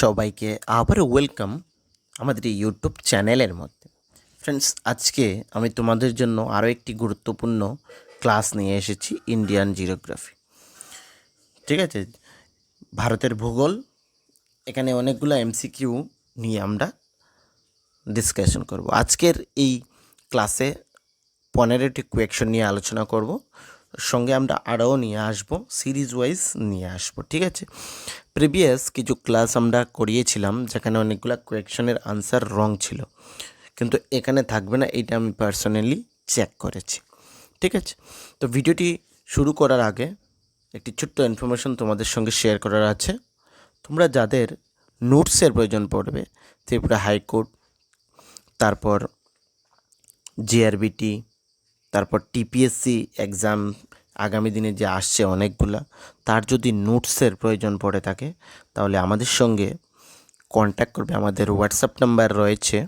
সবাইকে আবারও ওয়েলকাম আমাদের এই ইউটিউব চ্যানেলের মধ্যে। ফ্রেন্ডস আজকে আমি তোমাদের জন্য আরও একটি গুরুত্বপূর্ণ ক্লাস নিয়ে এসেছি ইন্ডিয়ান জিওগ্রাফি ঠিক আছে? ভারতের ভূগোল, এখানে অনেকগুলো এমসিকিউ নিয়ে আমরা ডিসকাশন করব। আজকের এই ক্লাসে পনেরোটি কোয়েকশন নিয়ে আলোচনা করব। সঙ্গে আমরা আরও নিয়ে আসব সিরিজ ওয়াইজ নিয়ে আসব, ঠিক আছে? প্রিভিয়াস কিছু ক্লাস আমরা করিয়েছিলাম, যেখানে অনেকগুলো কোয়েকশনের আনসার রং ছিল। কিন্তু এখানে থাকবে না, এটা আমি পার্সোনালি চেক করেছি, ঠিক আছে? তো ভিডিওটি শুরু করার আগে একটি ছোট্ট ইনফরমেশন তোমাদের সঙ্গে শেয়ার করার আছে। তোমরা যাদের নোটসের প্রয়োজন পড়বে, ত্রিপুরা হাইকোর্ট, তারপর জিআরবিটি তারপর টিপিএসসি এক্সাম আগামী দিনে যে আসছে অনেকগুলা, তার যদি নোটসের প্রয়োজন পড়ে থাকে, তাহলে আমাদের সঙ্গে কন্ট্যাক্ট করবে। আমাদের হোয়াটসঅ্যাপ নাম্বার রয়েছে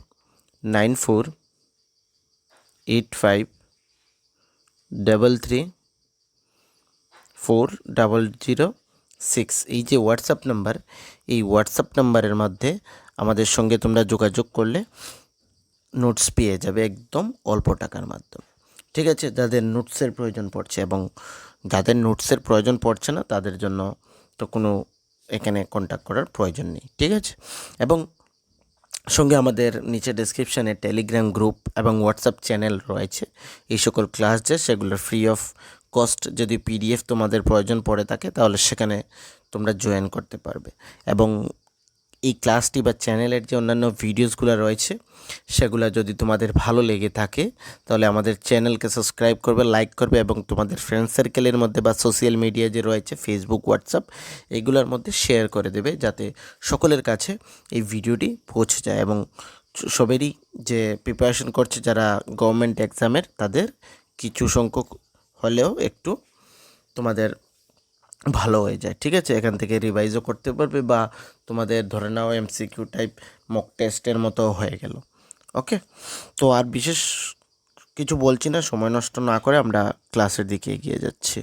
nine four eight five double three four double zero six. এই যে হোয়াটসঅ্যাপ নাম্বার এই হোয়াটসঅ্যাপ নাম্বারের মধ্যে আমাদের সঙ্গে তোমরা যোগাযোগ করলে নোটস পেয়ে যাবে একদম অল্প টাকার মাধ্যমে। ঠিক আছে, যাদের নোটসের প্রয়োজন পড়ছে এবং যাদের নোটসের প্রয়োজন পড়ছে না, তাদের জন্য তো কোনো এখানে কন্ট্যাক্ট করার প্রয়োজন নেই, ঠিক আছে? এবং সঙ্গে আমাদের নিচে ডেসক্রিপশানে টেলিগ্রাম গ্রুপ এবং হোয়াটসঅ্যাপ চ্যানেল রয়েছে। এই সকল ক্লাস যে, সেগুলো ফ্রি অফ কস্ট যদি পিডিএফ তোমাদের প্রয়োজন পড়ে থাকে, তাহলে সেখানে তোমরা জয়েন করতে পারবে। এবং এই ক্লাসটি বা চ্যানেলের যে অন্যান্য ভিডিওসগুলো রয়েছে, সেগুলো যদি তোমাদের ভালো লেগে থাকে, তাহলে আমাদের চ্যানেলকে সাবস্ক্রাইব করবে, লাইক করবে এবং তোমাদের ফ্রেন্ড সার্কেলের মধ্যে বা সোশ্যাল মিডিয়া যে রয়েছে ফেসবুক হোয়াটসঅ্যাপ এগুলোর মধ্যে শেয়ার করে দেবে, যাতে সকলের কাছে এই ভিডিওটি পৌঁছে যায় এবং সবেরই যে প্রিপারেশন করছে যারা গভর্নমেন্ট এক্সামের তাদের কিছু সংখ্যক হলেও একটু তোমাদের ভালো হয়ে যায়, ঠিক আছে? এখান থেকে রিভাইজও করতে পারবে বা তোমাদের ধরে নাও এমসিকিউ টাইপ মক টেস্টের মতো হয়ে গেল ওকে তো আর বিশেষ কিছু বলছি না, সময় নষ্ট না করে আমরা ক্লাসের দিকে এগিয়ে যাচ্ছি।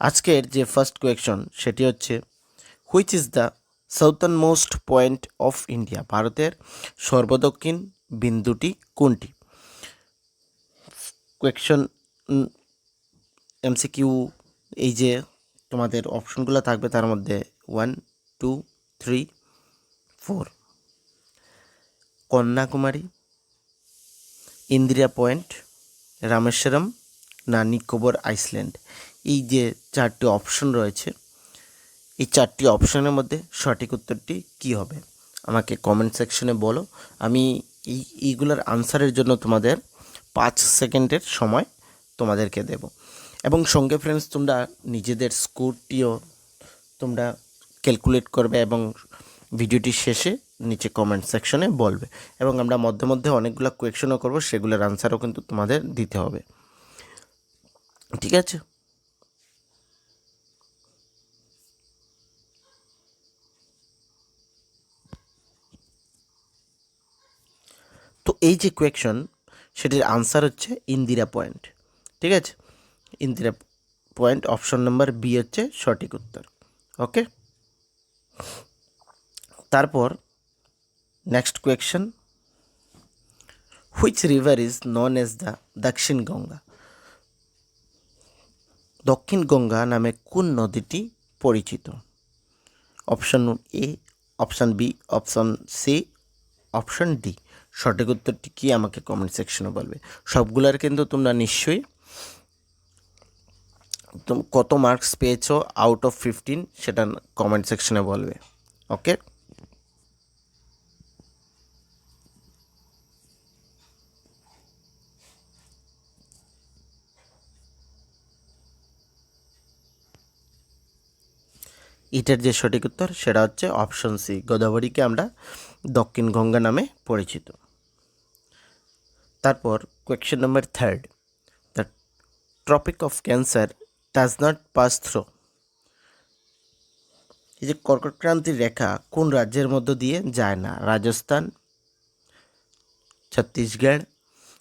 আজকের যে ফার্স্ট কোয়েকশন সেটি হচ্ছে which is the southernmost point of India ভারতের সর্বদক্ষিণ বিন্দুটি কোনটি? কোয়েকশন এমসিকিউ এই যে তোমাদের অপশনগুলো থাকবে তার মধ্যে one two three four Kanyakumari Indira point, Rameswaram, না নিকোবর আইসল্যান্ড। এই যে চারটি অপশন রয়েছে, এই চারটি অপশনের মধ্যে সঠিক উত্তরটি কি হবে? আমাকে কমেন্ট সেকশনে বলো। আমি এই, এইগুলোর আনসারের জন্য তোমাদের পাঁচ সেকেন্ডের সময় তোমাদেরকে দেব। এবং সঙ্গে ফ্রেন্ডস তোমরা নিজেদের স্কোরটিও তোমরা ক্যালকুলেট করবে এবং ভিডিওটি শেষে নিচে কমেন্ট সেকশনে বলবে। এবং আমরা মধ্যে মধ্যে অনেকগুলো কোয়েকশনও করব, সেগুলোর আনসারও কিন্তু তোমাদের দিতে হবে। ঠিক আছে? তো এই যে কোয়েকশন সেটির আনসার হচ্ছে ইন্দিরা পয়েন্ট ঠিক আছে? Indira point option number B হচ্ছে সঠিক উত্তর ওকে তারপর next question which river is known as the Dakshin Ganga Dakshin Ganga নামে কোন নদীটি পরিচিত? Option A option B option C option D সঠিক উত্তরটি কি আমাকে কমেন্ট সেকশনে বলবে। সবগুলার কিন্তু তোমরা নিশ্চয়ই কত মার্কস পেয়েছ আউট অফ ফিফটিন সেটা কমেন্ট সেকশনে বলবে ওকে এটার যে সঠিক উত্তর, সেটা হচ্ছে অপশন সি গোদাবরীকে আমরা দক্ষিণ গঙ্গা নামে পরিচিত। তারপর question number third the tropic of cancer does not pass through এই যে কর্কটক্রান্তির রেখা কোন রাজ্যের মধ্য দিয়ে যায় না? রাজস্থান, ছত্তিশগড়,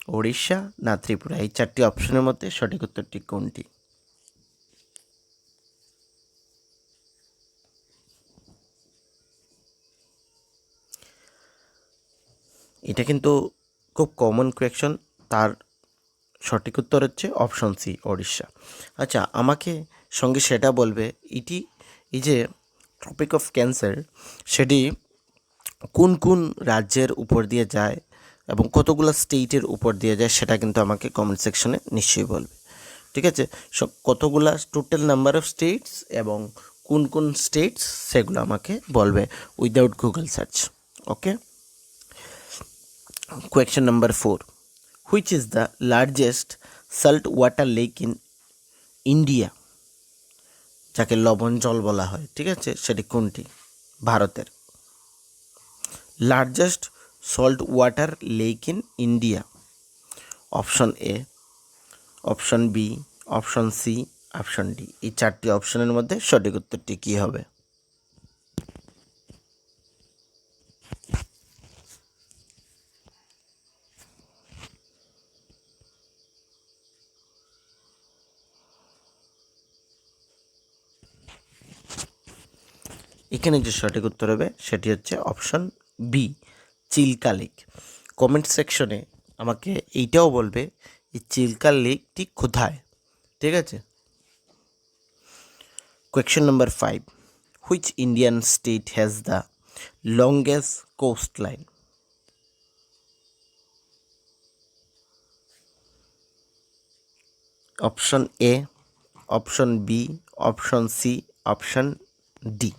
ওড়িশা না ত্রিপুরা? এই চারটি অপশনের মধ্যে সঠিক উত্তরটি কোনটি? এটা কিন্তু খুব কমন কোয়েকশন তার সঠিক উত্তর হচ্ছে অপশন সি ওড়িশা আচ্ছা আমাকে সঙ্গে সেটা বলবে, ইটি, এই যে টপিক অফ ক্যান্সার সেটি কোন কোন রাজ্যের উপর দিয়ে যায় এবং কতগুলো স্টেটের উপর দিয়ে যায়, সেটা কিন্তু আমাকে কমেন্ট সেকশনে নিশ্চয়ই বলবে। ঠিক আছে? সব কতগুলা টোটাল নাম্বার অফ স্টেটস এবং কোন কোন স্টেটস সেগুলো আমাকে বলবে without Google search okay question number four is the largest salt water lake in India যাকে লবণ জল বলা হয়, ঠিক আছে? সেটি কোনটি? ভারতের। Largest salt water lake in India option A option B option C option D এই চারটি অপশনের মধ্যে সঠিক উত্তরটি কী হবে? এখানে যে সঠিক উত্তর হবে, সেটি হচ্ছে option B Chilka lake comment সেকশনে আমাকে এইটাও বলবে এই চিল্কা লেকটি কোথায়? ঠিক আছে? Question number five which Indian state has the longest coastline option A option B option C option D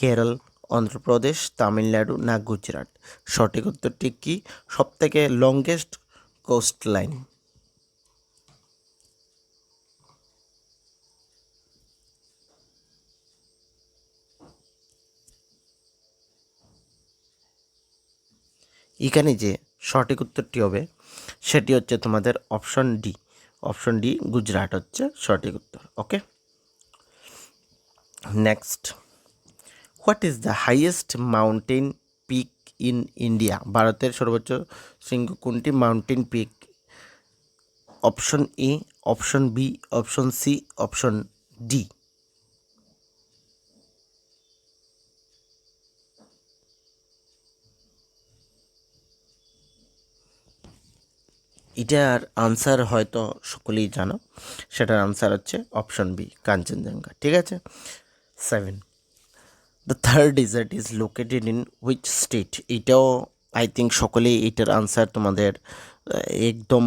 Kerala, Andhra Pradesh, Tamil Nadu না গুজরাট? সঠিক উত্তরটি কি? সবথেকে লংগেস্ট কোস্ট লাইন এখানে যে সঠিক উত্তরটি হবে, সেটি হচ্ছে তোমাদের option D option D Gujarat হচ্ছে সঠিক উত্তর okay next what is the highest mountain peak in India ভারতের সর্বোচ্চ শৃঙ্গ কোনটি? Mountain peak option A option B option C option D এটার আনসার হয়তো সকলেই জানো। সেটার আনসার হচ্ছে অপশন বি কাঞ্চনজঙ্ঘা। ঠিক আছে? Seven the third desert is located in which state এটাও আই থিঙ্ক সকলেই এটার আনসার তোমাদের একদম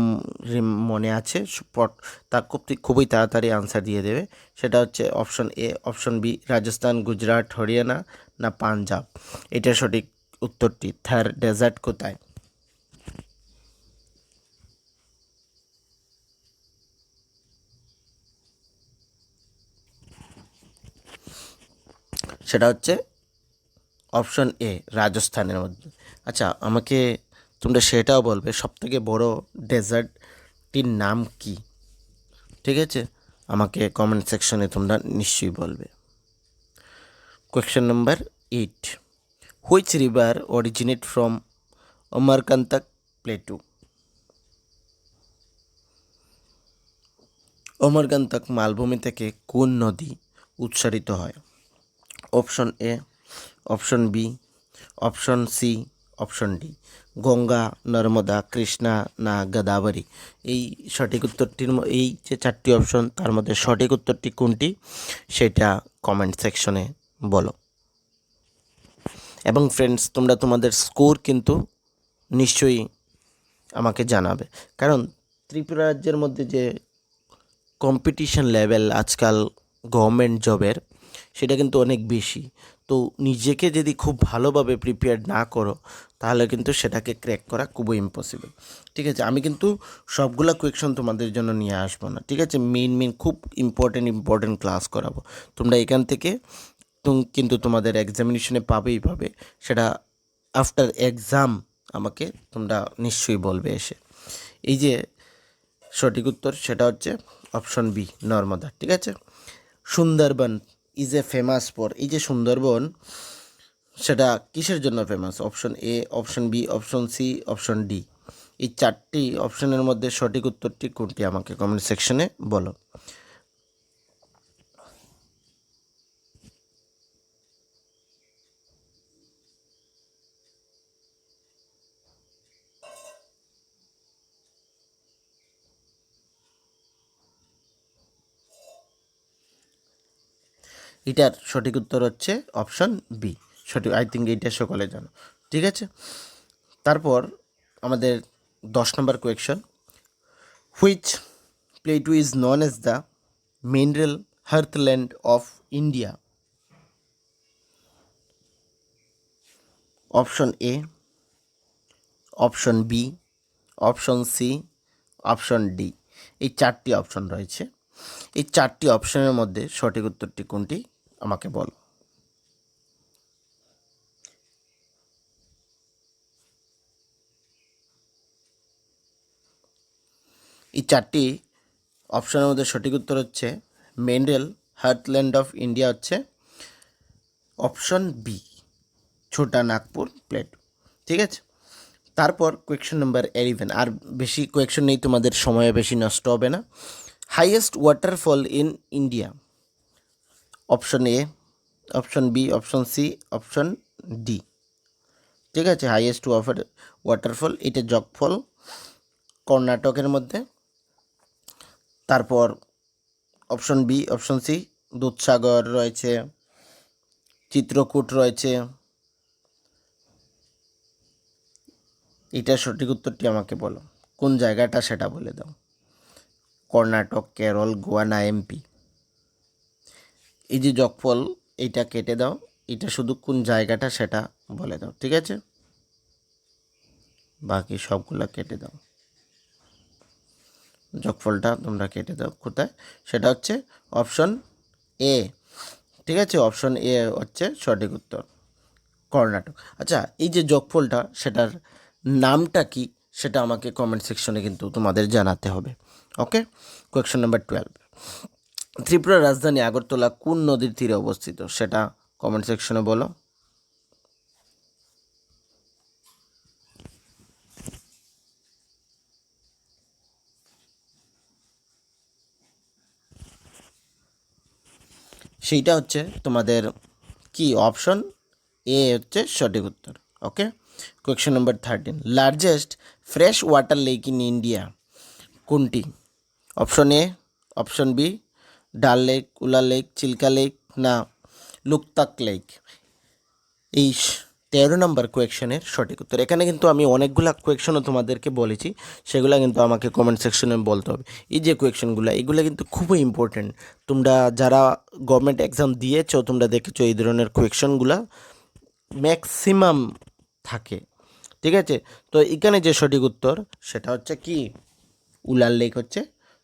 মনে আছে। পট, তা খুব, খুবই তাড়াতাড়ি আনসার দিয়ে দেবে। সেটা হচ্ছে option A option B Rajasthan, Gujarat, Haryana না পাঞ্জাব। এটা সঠিক উত্তরটি। থার্ড ডেজার্ট কোথায়? সেটা হচ্ছে অপশন এ, রাজস্থানের মধ্যে। আচ্ছা আমাকে তোমরা সেটাও বলবে, সবথেকে বড় ডেজার্টটির নাম কি? ঠিক আছে? আমাকে কমেন্ট সেকশনে তোমরা নিশ্চয়ই বলবে। Question number eight which river originate from Amarkantak plateau Amarkantak মালভূমি থেকে কোন নদী উৎসারিত হয়? Option A, option B, option C, option D. Ganga, Narmada, Krishna, না গোদাবরী। এই সঠিক উত্তরটির এই যে চারটি অপশন, তার মধ্যে সঠিক উত্তরটি কোনটি, সেটা কমেন্ট সেকশনে বলো। এবং ফ্রেন্ডস তোমরা তোমাদের স্কোর কিন্তু নিশ্চয়ই আমাকে জানাবে। কারণ ত্রিপুরা রাজ্যের মধ্যে যে কম্পিটিশন লেভেল আজকাল গভর্নমেন্ট জবের সেটা কিন্তু অনেক বেশি। তো নিজেকে যদি খুব ভালোভাবে প্রিপেয়ার না করো, তাহলে কিন্তু সেটাকে ক্র্যাক করা খুবই ইম্পসিবল ঠিক আছে? আমি কিন্তু সবগুলা কোয়েকশন তোমাদের জন্য নিয়ে আসব না। ঠিক আছে? মেন মেন খুব ইম্পর্টেন্ট ইম্পর্টেন্ট ক্লাস করাবো। তোমরা এখান থেকে কিন্তু তোমাদের এক্সামিনেশনে পাবেই পাবে। সেটা আফটার এক্সাম আমাকে তোমরা নিশ্চয়ই বলবে এসে। এই যে সঠিক উত্তর, সেটা হচ্ছে অপশন বি নর্মদা। ঠিক আছে? Sundarban is a famous for এই যে সুন্দরবন, সেটা কিসের জন্য famous option A option B option C option D এই চারটি অপশনের মধ্যে সঠিক উত্তরটি কোনটি আমাকে কমেন্ট সেকশনে বলো। এটার সঠিক উত্তর হচ্ছে অপশন বি সঠিক আই থিঙ্ক এইটা সকলে জানো। ঠিক আছে? তারপর আমাদের দশ নম্বর question which plateau is known as the mineral heartland of India option A option B option C option D এই চারটি অপশন রয়েছে। এই চারটি অপশনের মধ্যে সঠিক উত্তরটি কোনটি? আমাকে বলো। এই চারটি অপশানের মধ্যে সঠিক উত্তর হচ্ছে মেন্ডেল, হার্টল্যান্ড অফ ইন্ডিয়া হচ্ছে option B, Chota Nagpur plateau. ঠিক আছে? তারপর কোয়েকশন নাম্বার এলিভেন আর বেশি কোয়েকশন নেই, তোমাদের সময় বেশি নষ্ট হবে না। Highest waterfall in India option A option B option C option D ঠিক আছে হাইয়েস্ট ওয়াটার ওয়াটারফল এটা জগফল কর্ণাটকের মধ্যে। তারপর option B option C Dudhsagar রয়েছে, চিত্রকূট রয়েছে। এটার সঠিক উত্তরটি আমাকে বলো, কোন জায়গাটা সেটা বলে দাও। কর্ণাটক, কেরল, গোয়া না এমপি এই যে জগফল এইটা কেটে দাও। এটা শুধু কোন জায়গাটা সেটা বলে দাও, ঠিক আছে? বাকি সবগুলো কেটে দাও। জগফলটা তোমরা কেটে দাও কোথায়? সেটা হচ্ছে অপশন এ, ঠিক আছে? অপশন এ হচ্ছে সঠিক উত্তর, কর্ণাটক। আচ্ছা এই যে যোগফলটা, সেটার নামটা কি, সেটা আমাকে কমেন্ট সেকশনে কিন্তু তোমাদের জানাতে হবে ওকে কোয়েকশন নাম্বার টুয়েলভ ত্রিপুরার রাজধানী আগরতলা কোন নদীর তীরে অবস্থিত? সেটা কমেন্ট সেকশনে বলো। সেইটা হচ্ছে তোমাদের কি অপশন এ হচ্ছে সঠিক উত্তর okay question number thirteen largest fresh water lake in India কোনটি? Option A option B Dal lake, Wular lake, Chilka lake না লুকতাক লেক। এই তেরো নম্বর কোয়েকশনের সঠিক উত্তর। এখানে কিন্তু আমি অনেকগুলা কোয়েকশনও তোমাদেরকে বলেছি, সেগুলো কিন্তু আমাকে কমেন্ট সেকশনে বলতে হবে। এই যে কোয়েকশনগুলো, এগুলো কিন্তু খুবই ইম্পর্টেন্ট তোমরা যারা গভর্নমেন্ট এক্সাম দিয়েছ, তোমরা দেখেছ এই ধরনের কোয়েকশনগুলো ম্যাক্সিমাম থাকে। ঠিক আছে? তো এখানে যে সঠিক উত্তর, সেটা হচ্ছে কি? উলার লেক হচ্ছে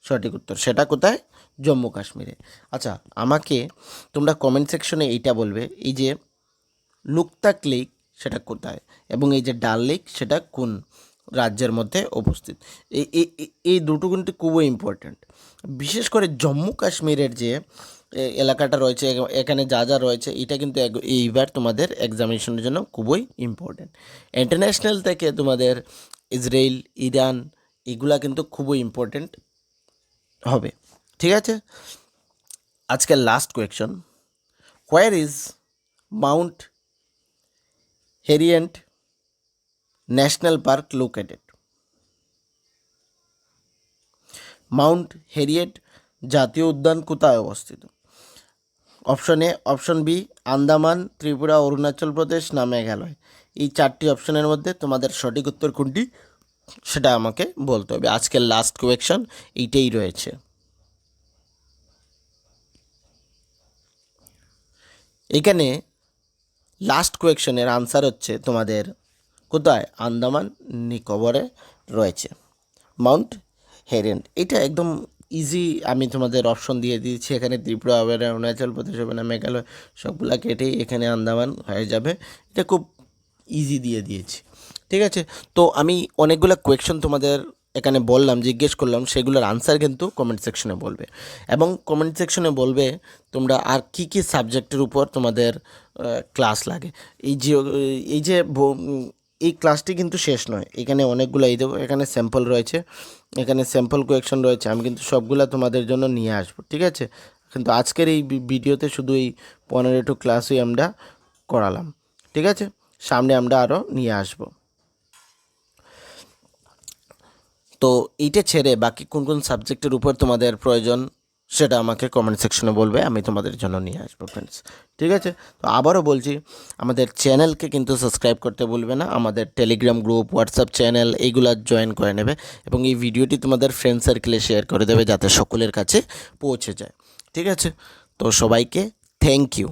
সঠিক উত্তর। সেটা কোথায়? জম্মু কাশ্মীরে। আচ্ছা আমাকে তোমরা কমেন্ট সেকশনে এইটা বলবে, এই যে লুকতাক লেক সেটা কোথায় এবং এই যে ডাল লেক সেটা কোন রাজ্যের মধ্যে অবস্থিত? এই এই- দুটো কিন্তু খুবই ইম্পর্ট্যান্ট বিশেষ করে জম্মু কাশ্মীরের যে এলাকাটা রয়েছে এখানে যা যা রয়েছে, এটা কিন্তু এইবার তোমাদের এক্সামিনেশনের জন্য খুবই ইম্পর্ট্যান্ট ইন্টারন্যাশনাল থেকে তোমাদের ইসরায়েল ইরান, এগুলা কিন্তু খুবই ইম্পর্ট্যান্ট হবে। ঠিক আছে? আজকের last question where is Mount Harriet National Park located Mount Harriet জাতীয় উদ্যান কোথায় অবস্থিত? Option A option B Andaman, Tripura, Arunachal Pradesh না মেঘালয় এই চারটি অপশনের মধ্যে তোমাদের সঠিক উত্তর কোনটি? সেটা আমাকে বলতে হবে। আজকের লাস্ট কোয়েকশন এইটাই রয়েছে। এখানে লাস্ট কোয়েকশনের আনসার হচ্ছে তোমাদের, কোথায়? আন্দামান, নিকোবরে রয়েছে। Mount Harriet. এটা একদম ইজি আমি তোমাদের অপশন দিয়ে দিয়েছি। এখানে ত্রিপুরা না অরুণাচল প্রদেশ হবে না মেঘালয় সবগুলা কেটেই এখানে আন্দামান হয়ে যাবে। এটা খুব ইজি দিয়ে দিয়েছি। ঠিক আছে? তো আমি অনেকগুলো কোয়েকশন তোমাদের এখানে বললাম, জিজ্ঞেস করলাম, সেগুলোর আনসার কিন্তু কমেন্ট সেকশনে বলবে। এবং কমেন্ট সেকশনে বলবে, তোমরা আর কি কি সাবজেক্টের উপর তোমাদের ক্লাস লাগে। এই যে এই যে এই ক্লাসটি কিন্তু শেষ নয়। এখানে অনেকগুলো, এই দেবো এখানে স্যাম্পল রয়েছে, এখানে স্যাম্পল কোয়েকশন রয়েছে, আমি কিন্তু সবগুলো তোমাদের জন্য নিয়ে আসব, ঠিক আছে? কিন্তু আজকের এই ভিডিওতে শুধু এই পনেরোটো ক্লাসই আমরা করালাম, ঠিক আছে? সামনে আমরা আরও নিয়ে আসব। তো এইটা ছেড়ে বাকি কোন কোন সাবজেক্টের উপর তোমাদের প্রয়োজন, সেটা আমাকে কমেন্ট সেকশনে বলবে, আমি তোমাদের জন্য নিয়ে আসব ফ্রেন্ডস ঠিক আছে? তো আবারও বলছি, আমাদের চ্যানেলকে কিন্তু সাবস্ক্রাইব করতে ভুলবে না, আমাদের টেলিগ্রাম গ্রুপ হোয়াটসঅ্যাপ চ্যানেল এইগুলো জয়েন করে নেবে এবং এই ভিডিওটি তোমাদের ফ্রেন্ড সার্কেলে শেয়ার করে দেবে যাতে সকলের কাছে পৌঁছে যায়, ঠিক আছে? তো সবাইকে থ্যাংক ইউ